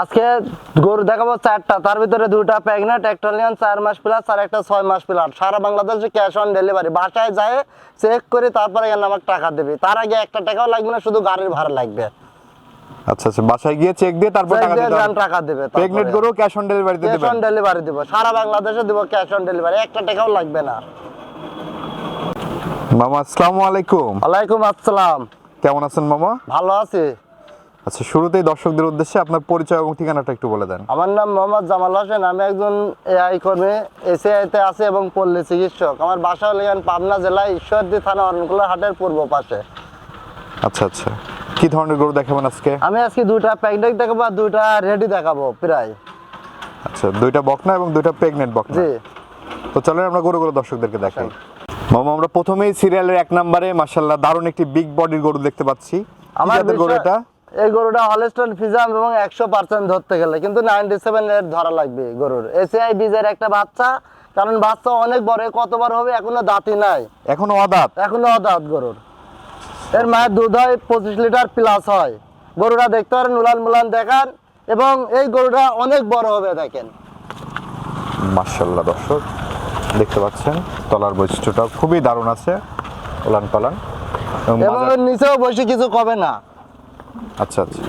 আজকে গরু দেখাবো চারটা তার ভিতরে দুটা প্রেগনেন্ট একটা নিয়ন চার মাস প্লাস আর একটা ছয় মাস প্লাস সারা বাংলাদেশে ক্যাশ অন ডেলিভারি বাসায় যায় চেক করে তারপরে এখানে আমাকে টাকা দেবে। তার আগে একটা টাকাও লাগবে না শুধু গাড়ির ভাড়া লাগবে। আচ্ছা আচ্ছা বাসায় গিয়ে চেক দিয়ে তারপর টাকা দিতে যান, টাকা দেবে প্রেগনেন্ট গরু ক্যাশ অন ডেলিভারিতে ক্যাশ অন ডেলিভারি দিব। সারা বাংলাদেশে দিব ক্যাশ অন ডেলিভারি একটা টাকাও লাগবে না। মামা আসসালামু আলাইকুম। ওয়ালাইকুম আসসালাম। কেমন আছেন মামা? ভালো আছি। আচ্ছা শুরুতেই দর্শকদের উদ্দেশ্যে আপনার পরিচয় এবং ঠিকানাটা একটু বলে দেন। আমার নাম মোহাম্মদ জামাল হোসেন আমি একজন এআই কর্মী এসিআইতে আছি এবং পল্লী চিকিৎসক। আমার বাসা হলো পাবনা জেলায় ঈশ্বরদী থানা অরণকুলা হাটের পূর্ব পাশে। আচ্ছা আচ্ছা। কি ধরনের গরু দেখাবেন আজকে? আমি আজকে দুইটা প্যাকেট দেখাবো আর দুইটা রেডি দেখাবো প্রায়। আচ্ছা দুইটা বকনা এবং দুইটা প্রেগনেন্ট বকনা। জি। তো চলেন আমরা গরুগুলো দর্শকদেরকে দেখাই। মামা আমরা প্রথমেই সিরিয়ালের এক নম্বরে মাশাল্লাহ দারুণ একটি বিগ বডির গরু দেখতে পাচ্ছি। আমার আমার গরু বিষয়- এটা? এই গরুটা হলস্টন ফিজাম এবং একশো পার্সেন্ট ধরতে গেলে। কিন্তু নাইনটি সেভেন এর ধরা লাগবে গরুর। এসিআই বীজের একটা বাচ্চা কারণ বাচ্চা অনেক বড় কতবার হবে এখনও দাঁতি নাই। এখনও অদাত? এখনও অদাঁত গরুর। এর মায়ের দুধ হয় পঁচিশ লিটার প্লাস হয়। গরুটা দেখতে পারেন উলান মুলান দেখান এবং এই গরুটা অনেক বড় হবে দেখেন। মাশাল্লাহ দর্শক দেখতে পাচ্ছেন তলার বৈশিষ্ট্যটা খুবই দারুণ আছে ওলান পালান। এবং নিচেও বসে কিছু কবে না। আচ্ছা আচ্ছা।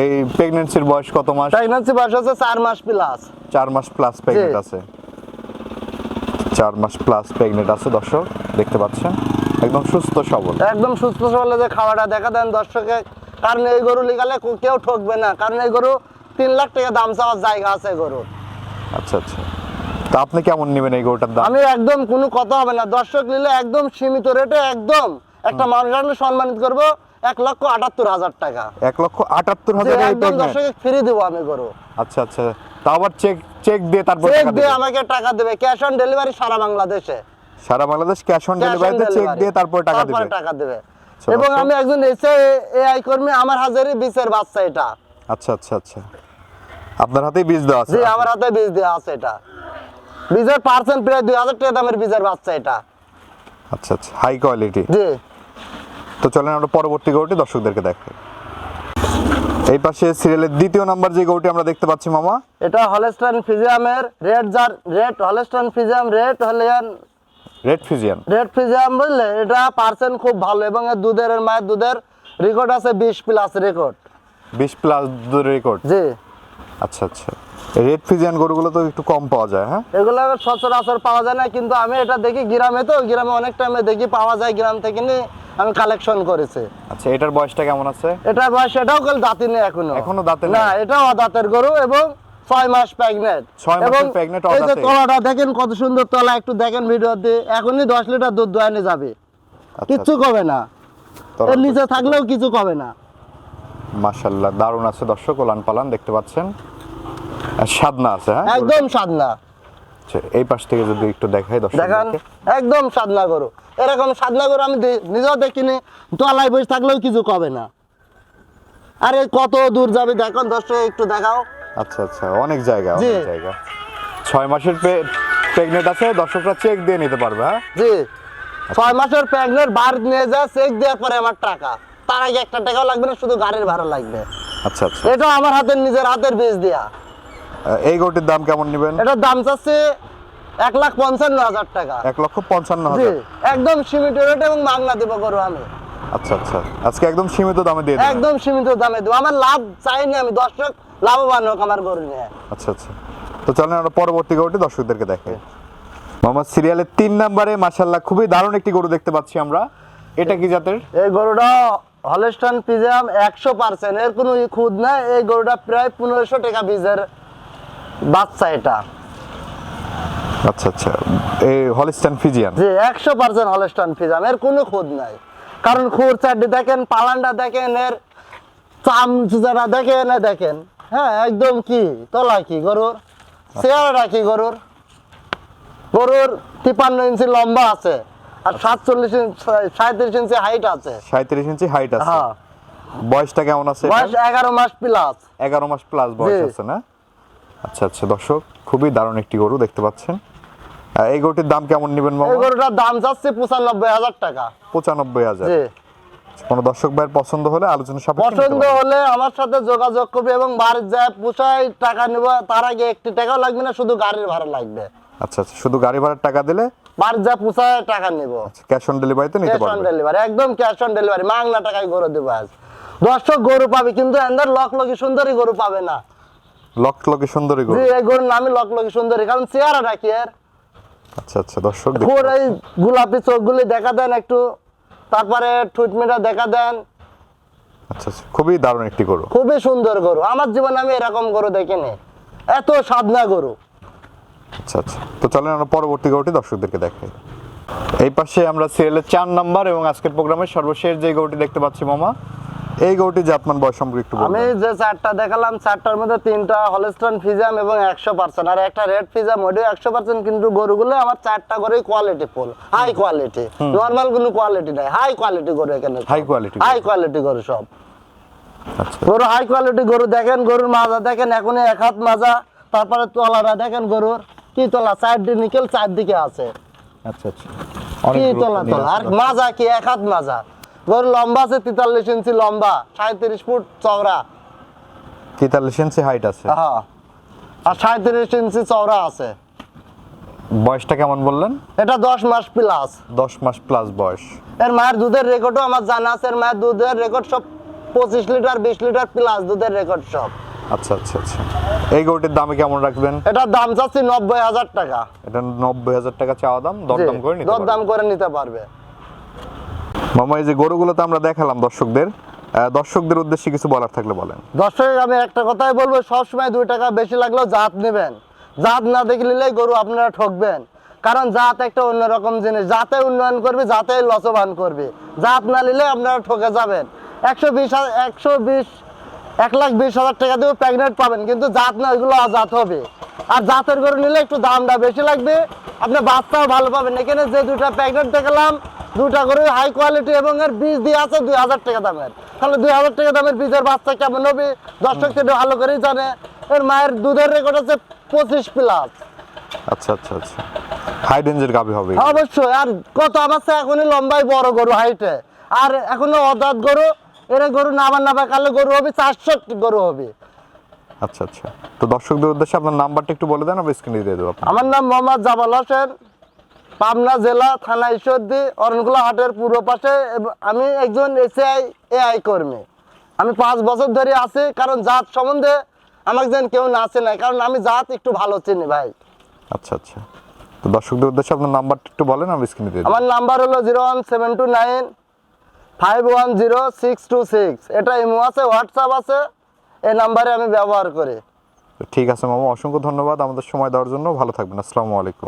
এই প্রেগনেন্সির বয়স কত মাস? প্রেগনেন্সি বয়স হচ্ছে চার মাস প্লাস চার মাস প্লাস প্রেগনেন্ট আছে। চার মাস প্লাস প্রেগনেন্ট আছে দর্শক দেখতে পাচ্ছেন? একদম সুস্থ সবল। একদম সুস্থ সবলে যে খাওয়াটা দেখা দেন দর্শকে। কারণ এই গরু লিগালে কেউ ঠকবে না। কারণ এই গরু তিন লাখ টাকা দাম চাওয়ার জায়গা আছে গরুর। আচ্ছা আচ্ছা। তা আপনি কেমন নেবেন এই গরুটার দাম? আমি একদম কোনো কথা হবে না। দর্শক নিলে একদম সীমিত রেটে একদম একটা মানুষ আসলে সম্মানিত করব এক লক্ষ আটাত্তর হাজার টাকা। এক লক্ষ আটাত্তর হাজার একদম দর্শকে ফ্রি দেবো আমি গরু। আচ্ছা আচ্ছা। তা আবার চেক চেক দিয়ে তারপর চেক দিয়ে আমাকে টাকা দেবে। ক্যাশ অন ডেলিভারি সারা বাংলাদেশে। সারা বাংলাদেশ ক্যাশ অন ডেলিভারিতে চেক দিয়ে তারপর টাকা দিবে। টাকা দেবে। আচ্ছা, এবং আমি একজন এসে এআই কর্মী আমার হাজারি বিচের বাচ্চা এটা। আচ্ছা আচ্ছা আচ্ছা। আপনার হাতে বীজ দেওয়া আছে। জি আমার হাতে বীজ দেওয়া আছে এটা। বীজের পার্সেন্ট প্রায় দুই হাজার টাকা দামের বীজের বাচ্চা এটা। আচ্ছা আচ্ছা। হাই কোয়ালিটি জি। তো চলেন আমরা পরবর্তী গরুটি দর্শকদেরকে দেখাই। এই পাশে সিরিয়ালের দ্বিতীয় নাম্বার যে গরুটি আমরা দেখতে পাচ্ছি মামা। এটা হলেস্টান ফিজিয়ামের রেড জার রেড হলেস্টান ফিজিয়াম রেড হলেন রেড ফিজিয়াম রেড ফিজিয়াম বুঝলে? এটা পার্সেন্ট খুব ভালো এবং এর দুধের মায়ের দুধের রেকর্ড আছে বিশ প্লাস রেকর্ড বিশ প্লাস দুধের রেকর্ড জি। আচ্ছা আচ্ছা। রেড ফিজিয়ান গরুগুলো তো একটু কম পাওয়া যায় হ্যাঁ? এগুলো সচরাচর পাওয়া যায় না কিন্তু আমি এটা দেখি গ্রামে তো গ্রামে অনেক টাইমে দেখি পাওয়া যায় গ্রাম থেকে নিয়ে আমি কালেকশন করেছি। আচ্ছা এটার বয়সটা কেমন আছে? এটার বয়স এটাও কাল দাঁতি নেই এখনও। এখনও দাঁতে না এটাও দাঁতের গরু এবং ছয় মাস প্রেগনেন্ট ছয় pregnant এই যে তলাটা দেখেন কত সুন্দর তলা একটু দেখেন ভিডিওতে এখনই দশ লিটার দুধ দোয়ানে যাবে। আচ্ছা, কিচ্ছু কবে না। এর নিচে থাকলেও কিছু কবে না। মাশাল্লাহ দারুণ আছে দর্শক ওলান পালান দেখতে পাচ্ছেন। আর সাদনা আছে হ্যাঁ? একদম সাদনা আচ্ছা, এই পাশ থেকে যদি একটু দেখাই দর্শক দেখান একদম সাদনা গরু। এরকম সাদনা গরু আমি নিজেও দেখিনি তলায় বসে থাকলেও কিছু কবে না। আরে কত দূর যাবে দেখুন দর্শক একটু দেখাও। আচ্ছা আচ্ছা অনেক জায়গা অনেক জায়গা। ছয় মাসের প্রেগনেন্ট আছে দর্শকরা চেক দিয়ে নিতে পারবে হ্যাঁ? জি। ছয় মাসের প্রেগনেন্ট বার নিয়ে যা চেক দেওয়ার পরে আমার টাকা। তার আগে একটা টাকাও লাগবে না শুধু গাড়ির ভাড়া লাগবে। আচ্ছা আচ্ছা। এটা আমার হাতের নিজের হাতের বীজ দেয়া। এই গরুটির দাম কেমন নেবেন? এটার দাম চাচ্ছে এক লাখ পঞ্চান্ন হাজার টাকা। এক লক্ষ পঞ্চান্ন হাজার। একদম সীমিত রেট এবং দেবো গরু আমি। আচ্ছা আচ্ছা। আজকে একদম সীমিত দামে দিয়ে একদম সীমিত দামে দেবো। আমার লাভ চাইনি আমি দর্শক লাভবান হোক আমার গরু নিয়ে। আচ্ছা আচ্ছা। তো চলেন আমরা পরবর্তী গরুটি দর্শকদেরকে দেখাই। মোহাম্মদ সিরিয়ালের তিন নম্বরে মাশাল্লাহ খুবই দারুণ একটি গরু দেখতে পাচ্ছি আমরা। এটা কি জাতের? এই গরুটা হলেস্টন পিজাম একশো পার্সেন্ট। এর কোনো খুদ নাই। এই গরুটা প্রায় পনেরোশো টাকা বীজের বাচ্চা এটা। আচ্ছা আচ্ছা। এই হলিস্টান ফিজিয়ান? যে একশো পার্সেন্ট হলেস্টন পিজাম এর কোনো খুদ নাই। কারণ খুর চারটি দেখেন পালানটা দেখেন এর চাম যারা দেখেন দেখেন। হ্যাঁ একদম কি? তলা কি গরুর চেয়ারটা কি গরুর? গরুর তিপান্ন ইঞ্চি লম্বা আছে। আর সাতচল্লিশ ইঞ্চি সাঁত্রিশ ইঞ্চি হাইট আছে। সাঁত্রিশ ইঞ্চি হাইট আছে। হ্যাঁ। বয়সটা কেমন আছে বয়স এগারো মাস প্লাস এগারো মাস প্লাস বয়স আছে না? আচ্ছা আচ্ছা দর্শক খুবই দারুণ একটি গরু দেখতে পাচ্ছেন। এই গরুটির দাম কেমন নেবেন এই গরুটার দাম যাচ্ছে পঁচানব্বই হাজার টাকা। পঁচানব্বই হাজার। জি। কোনো দর্শক ভাইয়ের পছন্দ হলে আলোচনা সাপেক্ষে পছন্দ হলে আমার সাথে যোগাযোগ করবে এবং বাড়ির যায় পোষায় টাকা নেব। তার আগে একটি টাকাও লাগবে না শুধু গাড়ির ভাড়া লাগবে। আচ্ছা আচ্ছা শুধু গাড়ি ভাড়ার টাকা দিলে বাড়ির যা পোষায় টাকা নেব। ক্যাশ অন ডেলিভারিতে নিতে ক্যাশ অন ডেলিভারি একদম ক্যাশ অন ডেলিভারি মাংনা টাকায় গরু দেবো আজ। দর্শক গরু পাবে কিন্তু এদের লক লকি সুন্দরী গরু পাবে না। লক লকে সুন্দরী গরু। জি এই গরুর নামই লক লকি সুন্দরী কারণ চেহারাটা কি এর। আচ্ছা আচ্ছা দর্শক দেখতে এই গোলাপি চোখগুলি দেখা দেন একটু তারপরে ঠুটমিটা দেখা দেন। আচ্ছা আচ্ছা খুবই দারুণ একটি গরু। খুবই সুন্দর গরু আমার জীবনে আমি এরকম গরু দেখিনি। এত সাধনা গরু। আচ্ছা আচ্ছা। তো চলেন আমরা পরবর্তী গরুটি দর্শকদেরকে দেখাই। এই পাশে আমরা সিরিয়ালের চার নাম্বার এবং আজকের প্রোগ্রামের সর্বশেষ যে গরুটি দেখতে পাচ্ছি মামা এই গরুটি জাতমান বয়স সম্পর্কে একটু আমি যে চারটা দেখালাম চারটার মধ্যে তিনটা হলস্টন ফিজাম এবং একশো পার্সেন্ট। আর একটা রেড ফিজাম ওটিও একশো পার্সেন্ট কিন্তু গরুগুলো আমার চারটা গরুই quality full high quality normal কোনো কোয়ালিটি নাই হাই কোয়ালিটি গরু এখানে quality গরু। হাই কোয়ালিটি গরু সব। আচ্ছা। গরু হাই কোয়ালিটি গরু দেখেন গরুর মাজা দেখেন এখনই এক হাত মাজা তারপরে তলাটা দেখেন গরুর। কি তলা চার নিকেল চার দিকে আছে। আচ্ছা আচ্ছা। কি তলা তলা। আর মাজা কি? এক হাত মাজা। গরু লম্বা আছে তেতাল্লিশ ইঞ্চি লম্বা সাঁত্রিশ ফুট চওড়া। তেতাল্লিশ ইঞ্চি হাইট আছে। হ্যাঁ। আর সাঁত্রিশ ইঞ্চি চওড়া আছে। বয়সটা কেমন বললেন? এটা দশ মাস প্লাস দশ মাস প্লাস বয়স। এর মায়ের দুধের রেকর্ডও আমার জানা আছে। এর মায়ের দুধের রেকর্ড সব পঁচিশ লিটার বিশ লিটার প্লাস দুধের রেকর্ড সব। আচ্ছা আচ্ছা আচ্ছা। এই গরুটির দামে কেমন রাখবেন? এটার দাম চাচ্ছি নব্বই হাজার টাকা। এটা নব্বই হাজার টাকা চাওয়া দাম দরদাম করে নিতে দর পারবেন। দাম করে নিতে পারবে। মামা এই যে গরুগুলো তো আমরা দেখালাম দর্শকদের দর্শকদের উদ্দেশ্যে কিছু বলার থাকলে বলেন। দর্শক আমি একটা কথাই বলব সবসময় দুই টাকা বেশি লাগলেও জাত নেবেন। জাত না দেখলেই গরু আপনারা ঠকবেন। কারণ জাত একটা অন্যরকম জিনিস। জাতে উন্নয়ন করবে জাতে লসবান করবে। জাত না নিলে আপনারা ঠকে যাবেন। একশো বিশ একশো বিশ এক লাখ বিশ হাজার টাকা দিয়ে প্রেগনেন্ট পাবেন কিন্তু জাত না ওইগুলো অজাত হবে। আর জাতের গরু নিলে একটু দামটা বেশি লাগবে। আপনি বাচ্চাও ভালো পাবেন। এখানে যে দুটা প্রেগনেন্ট দেখালাম দুটা করে হাই কোয়ালিটি এবং এর বীজ দিয়ে আছে দুই হাজার টাকা দামের। তাহলে দুই হাজার টাকা দামের বীজের বাচ্চা কেমন হবে? দর্শক এটা ভালো করেই জানে। এর মায়ের দুধের রেকর্ড আছে পঁচিশ প্লাস আচ্ছা আচ্ছা আচ্ছা। হাই রেঞ্জের হবে। অবশ্যই। আর কত? আমার এখনই লম্বাই বড় গরু হাইটে আর এখনও অদাত গরু এর গরু নাবার নাবা কালে গরু হবে চারশো গরু হবে। আচ্ছা আচ্ছা। তো দর্শকদের উদ্দেশ্যে আপনার নাম্বারটা একটু বলে দেন আমি স্ক্রিনে দিয়ে দেবো আমার নাম মোহাম্মদ জামাল হোসেন পাবনা জেলা থানা ঈশ্বরদী অরণকুলা হাটের পূর্ব পাশে আমি একজন এসিআই এআই কর্মী। আমি পাঁচ বছর ধরে আছি কারণ জাত সম্বন্ধে আমাকে যেন কেউ না চেনে কারণ আমি জাত একটু ভালো চিনি ভাই। আচ্ছা আচ্ছা। তো দর্শকদের উদ্দেশ্যে আপনার নাম্বারটা একটু বলেন আমি স্ক্রিনে দিয়ে আমার নাম্বার হলো zero one seven two nine five one zero six two six. এটা ইমো আছে হোয়াটসঅ্যাপ আছে এই নাম্বারে আমি ব্যবহার করি। ঠিক আছে মামা অসংখ্য ধন্যবাদ আমাদের সময় দেওয়ার জন্য। ভালো থাকবেন আসসালামু আলাইকুম।